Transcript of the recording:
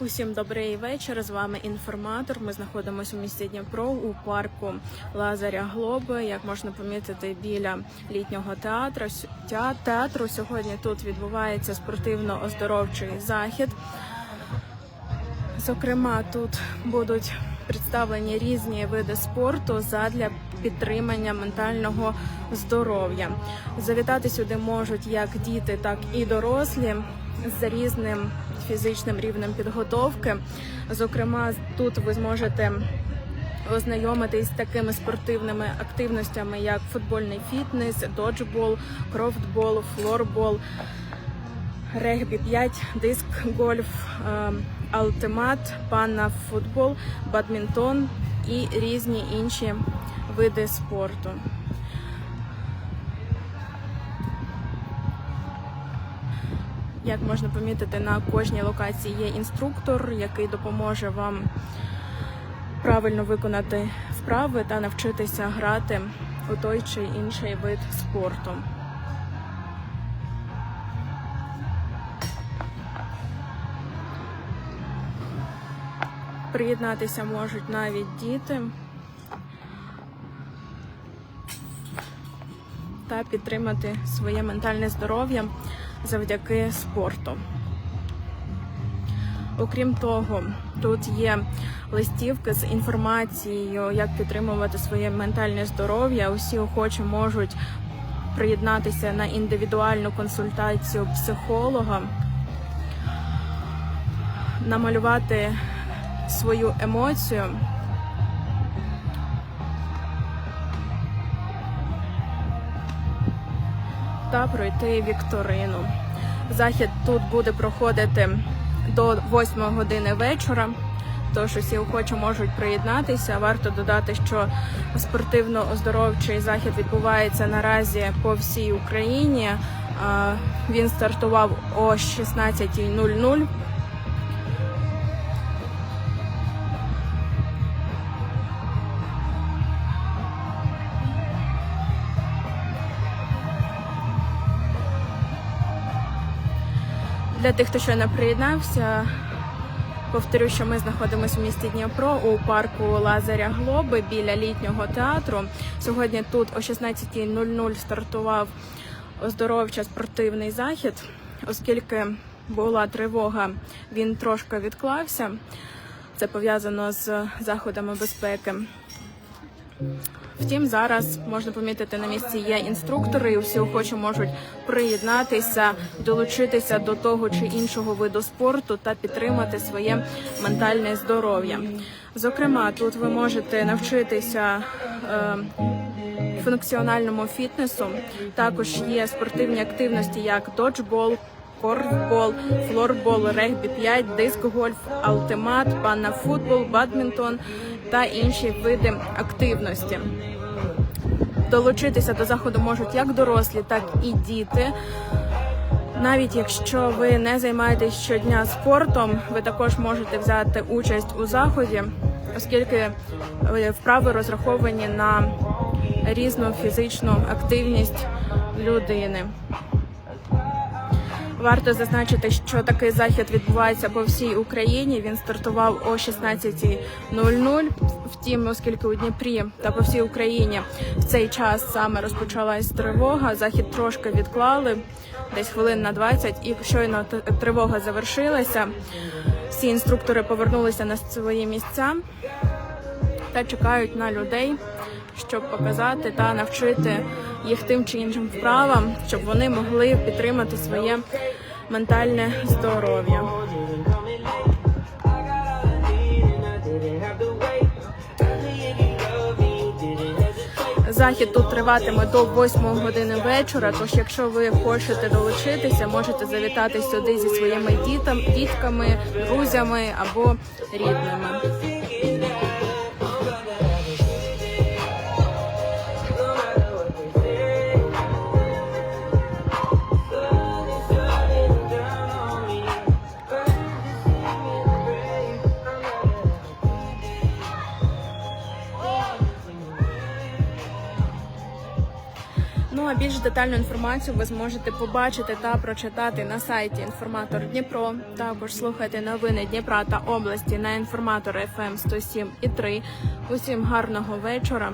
Усім добрий вечір. З вами інформатор. Ми знаходимося у місті Дніпро у парку Лазаря Глоби. Як можна помітити, біля літнього театру театру сьогодні тут відбувається спортивно-оздоровчий захід. Зокрема, тут будуть представлені різні види спорту задля підтримання ментального здоров'я. Завітати сюди можуть як діти, так і дорослі з різним фізичним рівнем підготовки. Зокрема, тут ви зможете ознайомитись з такими спортивними активностями, як футбольний фітнес, доджбол, крофтбол, флорбол, регбі 5, диск гольф, е, алтимат, панна футбол, бадмінтон і різні інші види спорту. Як можна помітити, на кожній локації є інструктор, який допоможе вам правильно виконати вправи та навчитися грати у той чи інший вид спорту. Приєднатися можуть навіть діти та підтримати своє ментальне здоров'я завдяки спорту. Окрім того, тут є листівки з інформацією, як підтримувати своє ментальне здоров'я. Усі охочі можуть приєднатися на індивідуальну консультацію психолога, намалювати свою емоцію. Та пройти вікторину. Захід тут буде проходити до 8 години вечора. Тож усі охочі можуть приєднатися. Варто додати, що спортивно-оздоровчий захід відбувається наразі по всій Україні. Він стартував о 16.00. Для тих, хто не приєднався, повторю, що ми знаходимося в місті Дніпро у парку Лазаря Глоби біля літнього театру. Сьогодні тут о 16.00 стартував оздоровчо спортивний захід, оскільки була тривога, він трошки відклався. Це пов'язано з заходами безпеки. Втім, зараз можна помітити на місці є інструктори, і всі охочі можуть приєднатися, долучитися до того чи іншого виду спорту та підтримати своє ментальне здоров'я. Зокрема, тут ви можете навчитися. Е, Функціональному фітнесу також є спортивні активності, як доджбол, корфбол, флорбол, регбі 5, диск гольф, алтимат, панна футбол, бадмінтон та інші види активності. Долучитися до заходу можуть як дорослі, так і діти. Навіть якщо ви не займаєтесь щодня спортом, ви також можете взяти участь у заході, оскільки е, вправи розраховані на різну фізичну активність людини. Варто зазначити, що такий захід відбувається по всій Україні. Він стартував о 16.00. Втім, оскільки у Дніпрі та по всій Україні в цей час саме розпочалась тривога. Захід трошки відклали, десь хвилин на 20, і щойно тривога завершилася. Всі інструктори повернулися на свої місця та чекають на людей, щоб показати та навчити їх тим чи іншим вправам, щоб вони могли підтримати своє ментальне здоров'я. Захід тут триватиме до 8 години вечора. Тож, якщо ви хочете долучитися, можете завітати сюди зі своїми дітям, дітками, друзями або рідними. Ну а більш детальну інформацію ви зможете побачити та прочитати на сайті інформатор Дніпро. Також слухайте новини Дніпра та області на інформатор FM 107 ем» і 3. Усім гарного вечора.